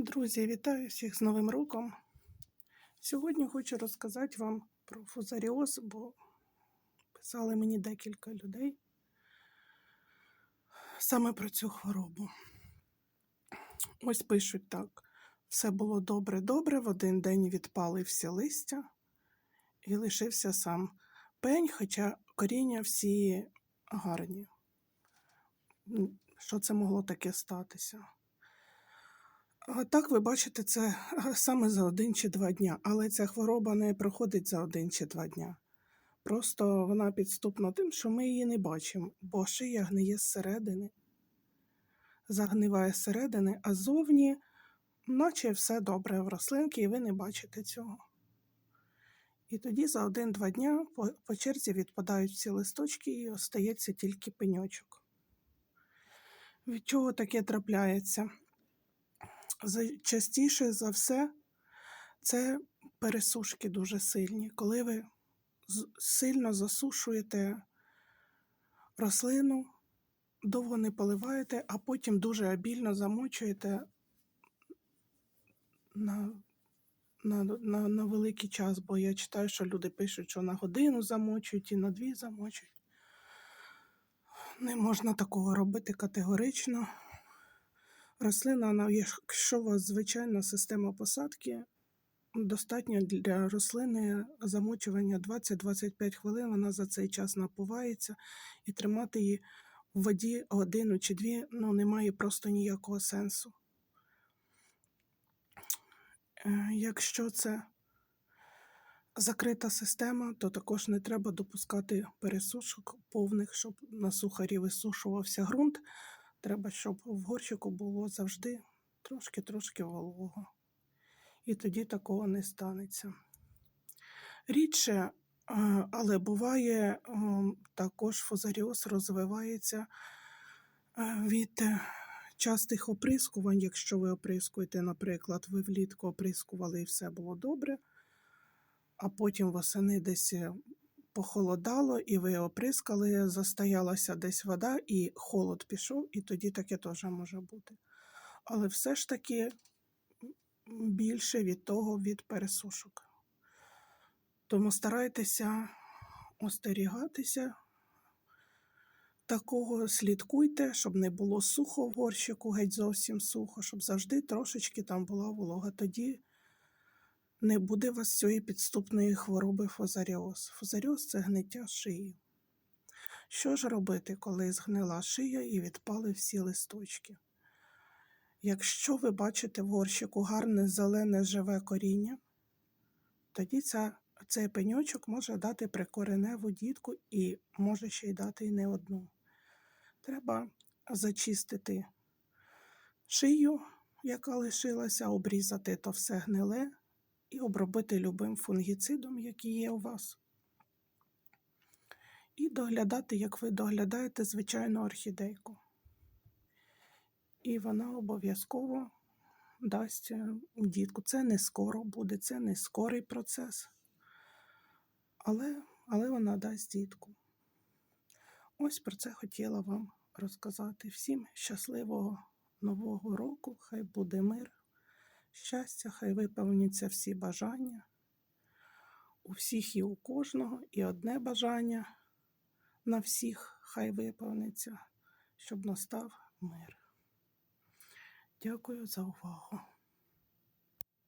Друзі, вітаю всіх з Новим роком. Сьогодні хочу розказати вам про фузаріоз, бо писали мені декілька людей саме про цю хворобу. Ось пишуть так: все було добре-добре, в один день відпали всі листя і лишився сам пень, хоча коріння всі гарні. Що це могло таке статися? Так, ви бачите, це саме за один чи два дня, але ця хвороба не проходить за один чи два дня. Просто вона підступна тим, що ми її не бачимо, бо шия гниє зсередини, загниває зсередини, а ззовні, наче все добре в рослинки, і ви не бачите цього. І тоді за один-два дня по черзі відпадають всі листочки і остається тільки пеньочок. Від чого таке трапляється? Частіше за все це пересушки дуже сильні. Коли ви сильно засушуєте рослину, довго не поливаєте, а потім дуже обільно замочуєте на, на, на, на великий час, бо я читаю, що люди пишуть, що на годину замочують і на дві замочують. Не можна такого робити категорично. Рослина, якщо у вас звичайна система посадки, достатньо для рослини замочування 20-25 хвилин, вона за цей час напувається, і тримати її в воді годину чи дві ну, немає просто ніякого сенсу. Е, Якщо це закрита система, то також не треба допускати пересушок повних, щоб на сухарі висушувався ґрунт. Треба, щоб в горщику було завжди трошки-трошки волого. І тоді такого не станеться. Рідше, е, але буває, ем, також фузаріоз розвивається е, від е, частих оприскувань. Якщо ви оприскуєте, наприклад, ви влітку оприскували і все було добре, а потім восени десь е, похолодало, і ви оприскали, застоялася десь вода, і холод пішов, і тоді таке теж може бути. Але все ж таки більше від того від пересушок. Тому старайтеся остерігатися такого, слідкуйте, щоб не було сухо в горщику, геть зовсім сухо, щоб завжди трошечки там була волога. Тоді не буде вас цієї підступної хвороби фозаріоз. Фозаріоз це гниття шиї. Що ж робити, коли згнила шия і відпали всі листочки? Якщо ви бачите в горщику гарне зелене живе коріння, тоді ця, цей пеньочок може дати прикореневу дітку і може ще й дати і не одну. Треба зачистити шию, яка лишилася, обрізати то все гниле і обробити любим фунгіцидом, який є у вас. І доглядати, як ви доглядаєте звичайну орхідейку. І вона обов'язково дасть е, дітку. Це не скоро буде, це не скорий процес, але, але вона дасть дітку. Ось про це хотіла вам розказати. Всім щасливого нового року, хай буде мир, щастя, хай виповняться всі бажання. У всіх і у кожного, і одне бажання на всіх хай виповниться, щоб настав мир. Дякую за увагу.